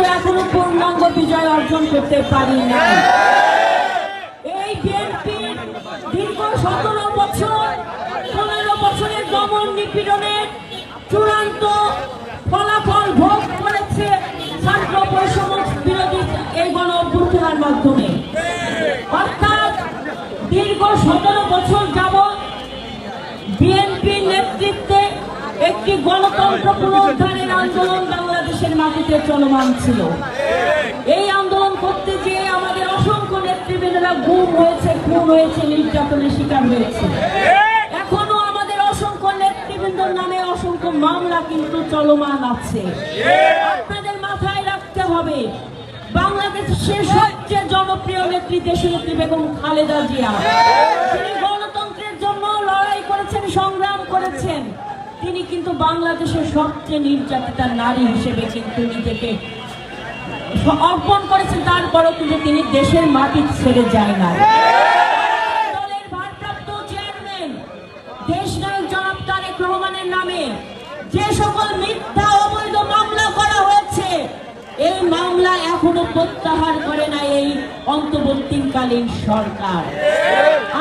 কিন্তু এখনও পূর্ণাঙ্গ বিজয় অর্জন করতে পারি না এই বিএনপি দীর্ঘ সতেরো বছর, পনেরো বছরের দমন নিপীড়নের চূড়ান্ত ফলাফল ভোগ করেছে ছাত্র বৈষম্য বিরোধী এই গণ অভ্যুত্থানের মাধ্যমে। অর্থাৎ দীর্ঘ সতেরো বছর যাবৎ বিএনপি নেতৃত্বে একটি গণতন্ত্র পুনরুদ্ধারের আন্দোলন বাংলাদেশের মাটিতে চলমান ছিল। এই আন্দোলন করতে গিয়ে আমাদের অসংখ্য নেতৃবৃন্দরা গুম হয়েছে, খুন হয়েছে, নির্যাতনের শিকার হয়েছে। এখনও আমাদের অসংখ্য নেতৃবৃন্দর নামে অসংখ্য মামলা কিন্তু চলমান আছে। আপনাদের মাথায় রাখতে হবে বাংলাদেশের সবচেয়ে জনপ্রিয় নেত্রী দেশনেত্রী বেগম খালেদা জিয়া। তিনি গণতন্ত্রের জন্য লড়াই করেছেন, সংগ্রাম করেছেন। তিনি কিন্তু বাংলাদেশের সবচেয়ে নির্যাতিতা নারী হিসেবে কিন্তু নিজেকে অর্পণ করেছেন। তারপরেও কিন্তু তিনি দেশের মাটি ছেড়ে যায় না যে সকল মিথ্যা অবৈধ মামলা করা হয়েছে, এই মামলা এখনও প্রত্যাহার করে না এই অন্তর্বর্তীকালীন সরকার।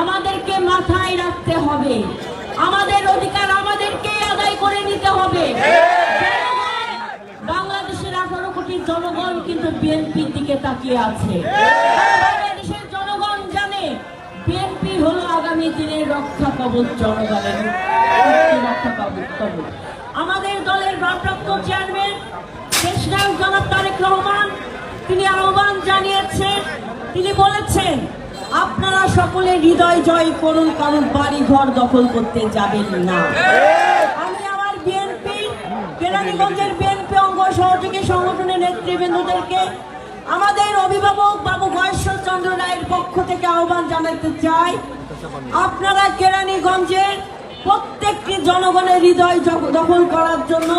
আমাদেরকে মাথায় রাখতে হবে। আমাদের অধিকার আমাদেরকে করে নিতে হবে। বাংলাদেশের আঠারো কোটি জনগণ কিন্তু বিএনপির দিকে তাকিয়ে আছে। বাংলাদেশের জনগণ জানে বিএনপি হলো আগামী দিনের রক্ষা কবচ জনগণের রক্ষা কবচ। আমাদের দলের ভারপ্রাপ্ত চেয়ারম্যান দেশনায়ক জনাব তারেক রহমান, তিনি আহ্বান জানিয়েছেন, তিনি বলেছেন, আপনারা সকলে হৃদয় জয় করুন, কারণ বাড়ি ঘর দখল করতে যাবেন না। কেরানীগঞ্জের বিএনপি অঙ্গ সহযোগী সংগঠনের নেতৃবৃন্দদেরকে আমাদের অভিভাবক বাবু গয়েশ্বর চন্দ্র রায়ের পক্ষ থেকে আহ্বান জানাতে চাই। আপনারা কেরানীগঞ্জের প্রত্যেকটি জনগণের হৃদয় দখল করার জন্য,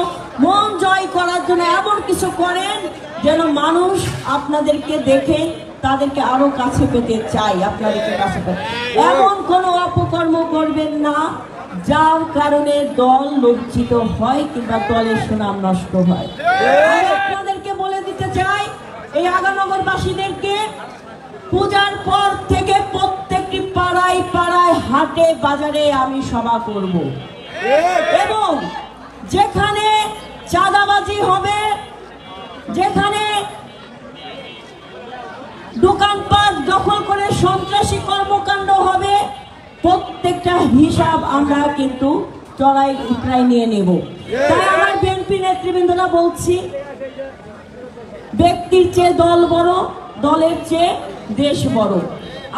মন জয় করার জন্য এমন কিছু করেন যেন মানুষ আপনাদেরকে দেখে তাদেরকে আরও কাছে পেতে চাই আপনাদেরকে কাছে পেতে। এমন কোনো না যার কারণে দল লজ্জিত হয় কিংবা দলের সুনাম নষ্ট হয়। আপনাদেরকে বলে দিতে চাই এই আগানগরবাসীদেরকে পূজার পর থেকে প্রত্যেকটি পাড়ায় পাড়ায় হাটে বাজারে আমি সভা করব। এবং যেখানে চাঁদাবাজি হবে যেখানে দোকানপাট প্রত্যেকটা হিসাব আমরা কিন্তু চড়াই উতরাই নিয়ে নেব। তাই আমার বিএনপি নেতৃবৃন্দরা বলছি ব্যক্তির চেয়ে দল বড় দলের চেয়ে দেশ বড়।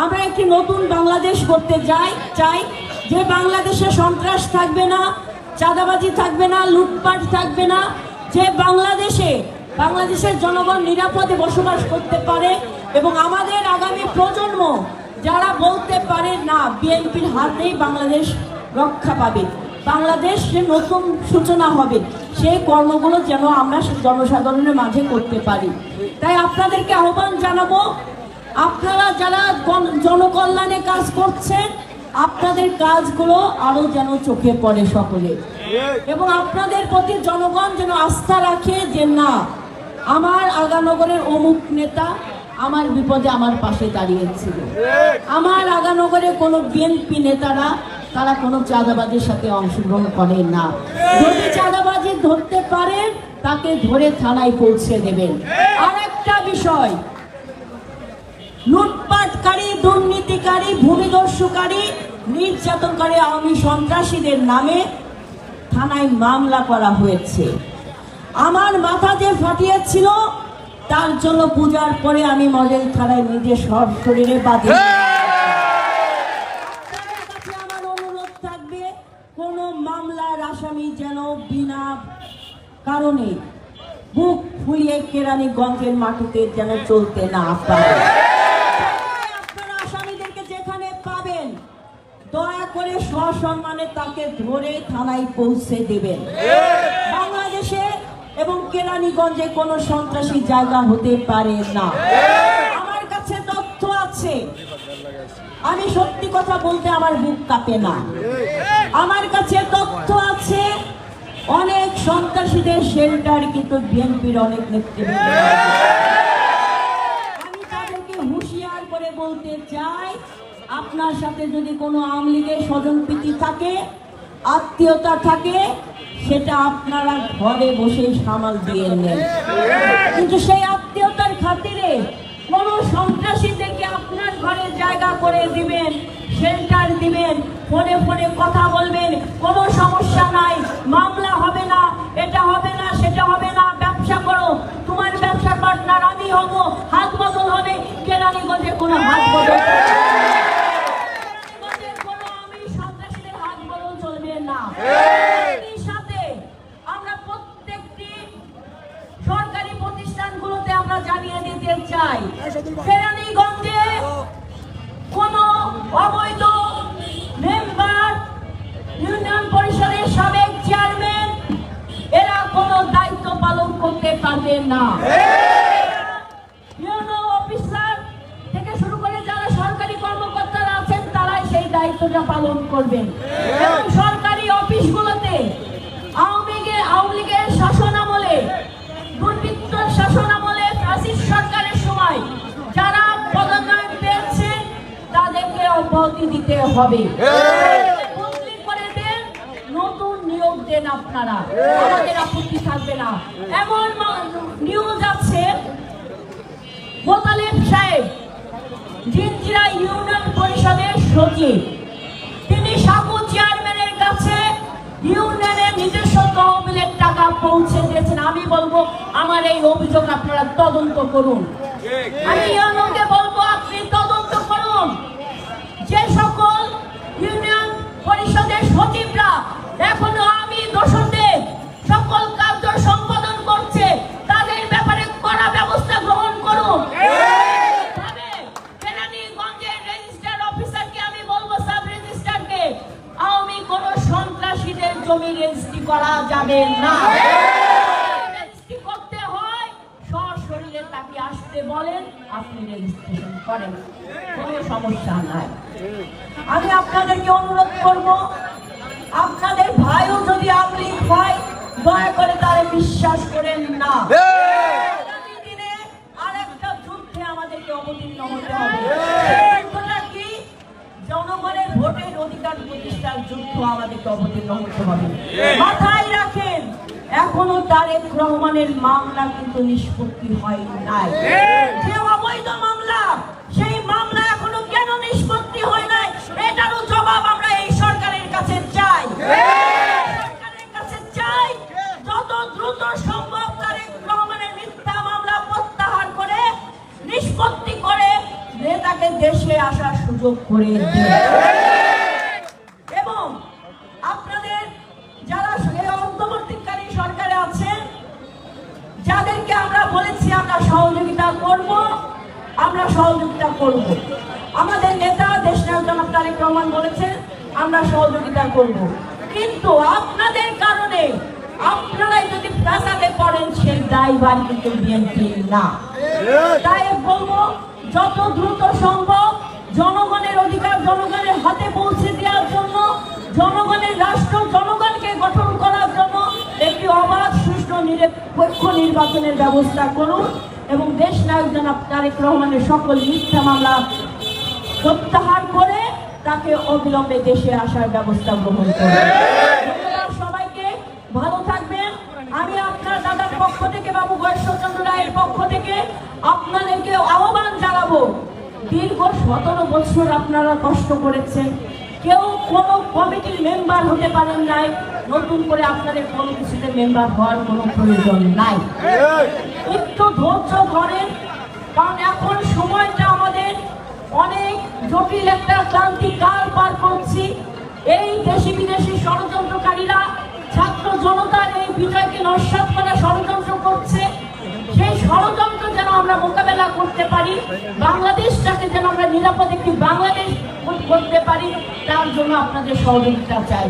আমরা একটি নতুন বাংলাদেশ করতে যাই চাই যে বাংলাদেশে সন্ত্রাস থাকবে না চাঁদাবাজি থাকবে না লুটপাট থাকবে না যে বাংলাদেশে বাংলাদেশের জনগণ নিরাপদে বসবাস করতে পারে এবং আমাদের আগামী প্রজন্ম যারা বলতে পারে না, বিএনপির হাতেই বাংলাদেশ রক্ষা পাবে। বাংলাদেশ যে নতুন সূচনা হবে। সেই কর্মগুলো যেন আমরা জনসাধারণের মাঝে করতে পারি। তাই আপনাদেরকে আহ্বান জানাব, আপনারা যারা জনকল্যাণে কাজ করছেন, আপনাদের কাজগুলো আরও যেন চোখে পড়ে সকলে। এবং আপনাদের প্রতি জনগণ যেন আস্থা রাখে যে না, আমার আগানগরের অমুক নেতা আমার বিপদে আমার পাশে দাঁড়িয়েছিল। আমার আগানগরে কোনো বিএনপি নেতারা, তারা কোনো চাঁদাবাজির সাথে অংশগ্রহণ করে না। যদি চাঁদাবাজি ধরতে পারেন তাকে ধরে থানায় পৌঁছে দেবেন। আর একটা বিষয়, লুটপাটকারী, দুর্নীতিকারী, ভূমিদস্যুকারী, নির্যাতনকারী আওয়ামী সন্ত্রাসীদের নামে থানায় মামলা করা হয়েছে। আমার মাথা যে ফাটিয়েছিল তার জন্য পূজার পরে আমি মডেল থানায় নিজে সব শরীরে বাঁধি। আমার অনুরোধ থাকবে কোনো মামলার আসামি যেন বিনা কারণে বুক ফুলিয়ে কেরানীগঞ্জের মাটিতে যেন চলতে না পারে। আপনারা আসামিদেরকে যেখানে পাবেন দয়া করে সসম্মানে তাকে ধরে থানায় পৌঁছে দেবেন। এবং কেরানীগঞ্জে কোনো সন্ত্রাসী জায়গা হতে পারে না। আমার কাছে তথ্য আছে। আমি সত্যি কথা বলতে আমার বুক কাঁপে না। আমার কাছে তথ্য আছে, অনেক সন্ত্রাসীদের শেল্টার কিন্তু বিএনপির অনেক নেতৃবৃন্দ। আমি তাদেরকে হুঁশিয়ার করে বলতে চাই, আপনার সাথে যদি কোনো আওয়ামী লীগের স্বজনপ্রীতি থাকে আত্মীয়তা থাকে, সেটা আপনারা ঘরে বসে সামাল দিয়ে নেন। কিন্তু সেই আত্মীয়তার খাতিরে কোন সন্ত্রাসীদেরকে আপনার ঘরে জায়গা করে দিবেন সেন্টার দিবেন, ফোনে ফোনে কথা বলবেন আমরা জানিয়ে দিতে চাই। কেরানীগঞ্জে কোন অবৈধ মেম্বার ইউনিয়ন পরিষদের সাবেক চেয়ারম্যান এরা কোনো দায়িত্ব পালন করতে পারবে না। অফিসার থেকে শুরু করে যারা সরকারি কর্মকর্তারা আছেন তারাই সেই দায়িত্বটা পালন করবেন। অব্যাহতি দিতে হবে। বদলি করে দেন নতুন নিয়োগ দেন আপনারা। আমাদের আপত্তি থাকবে না। এমন মা- আছে মোতালেব সাহেব জিনজিরা ইউনিয়ন পরিষদের সচিব। তিনি সাকু চেয়ারম্যানের কাছে ইউনিয়নের নিজস্ব তহবিলের টাকা পৌঁছে দিয়েছেন। আমি বলব আমার এই অভিযোগ আপনারা তদন্ত করুন। আমি ইউনিয়নকে বলব যে সকল ইউনিয়ন পরিষদের সচিবরা এখনও আসতে বলেন, আপনি রেজিস্ট্রেশন করেন। কোনো সমস্যা নাই। আমি আপনাদেরকে অনুরোধ করব, আপনাদের ভাইও যদি আপনি হয়, দয়া করে তারে বিশ্বাস করেন না। জনগণের ভোটের অধিকার প্রতিষ্ঠার যুদ্ধ আমাদেরকে অবতীর্ণ হতে হবে। মাথায় রাখেন এখনও তারেক রহমানের মামলা কিন্তু নিষ্পত্তি হয় নাই। যে অবৈধ মামলা সেই মামলা এখনও কেন নিষ্পত্তি হয় নাই? এটারও জবাব আমরা এই সরকারের কাছে চাই। সরকারের কাছে চাই যত দ্রুত সম্ভব তারেক রহমানের মিথ্যা মামলা প্রত্যাহার করে নিষ্পত্তি করে নেতাকে দেশে আসার সুযোগ করে দেয় করব। আমাদের নেতা দেশ জনাব তারেক রহমান বলেছেন, আমরা সহযোগিতা করব। কিন্তু আপনাদের কারণে আপনারাই যদি ফ্যাসাদে পড়েন, সেই দায়ভার কিন্তু বিএনপি না। তাই বলব, যত দ্রুত সম্ভব জনগণের অধিকার জনগণের হাতে পৌঁছে দেওয়ার জন্য, জনগণের রাষ্ট্র জনগণকে গঠন করার জন্য একটি অবাধ, সুষ্ঠু, নিরপেক্ষ নির্বাচনের ব্যবস্থা করুন। এবং দেশ নায়ক জনাব তারেক রহমানের সকল মিথ্যা মামলা প্রত্যাহার করে তাকে অবিলম্বে দেশে আসার ব্যবস্থা গ্রহণ ধন্যবাদ সবাইকে। ভালো থাকবেন। আমি আপনার দাদার পক্ষ থেকে, বাবু গয়েশ্বরচন্দ্র রায়ের পক্ষ থেকে আপনাদেরকে আহ্বান জানাব। দীর্ঘ সতেরো বছর আপনারা কষ্ট করেছেন। কেউ কোনো কমিটির মেম্বার হতে পারেন নাই। নতুন করে আপনাদের কোনো কিছুতে মেম্বার হওয়ার কোনো প্রয়োজন নাই। একটু ধৈর্য ধরেন, কারণ এখন সময়টা আমাদের অনেক জটিল একটা ক্লান্তি কাল পার করছি। এই দেশি বিদেশি ষড়যন্ত্রকারীরা ছাত্র জনতার এই বিজয়কে নস্বাত করার ষড়যন্ত্র করছে। ষড়যন্ত্র যেন আমরা মোকাবেলা করতে পারি, বাংলাদেশটাকে যেন আমরা নিরাপদ একটি বাংলাদেশ করতে পারি, তার জন্য আপনাদের সহযোগিতা চাই।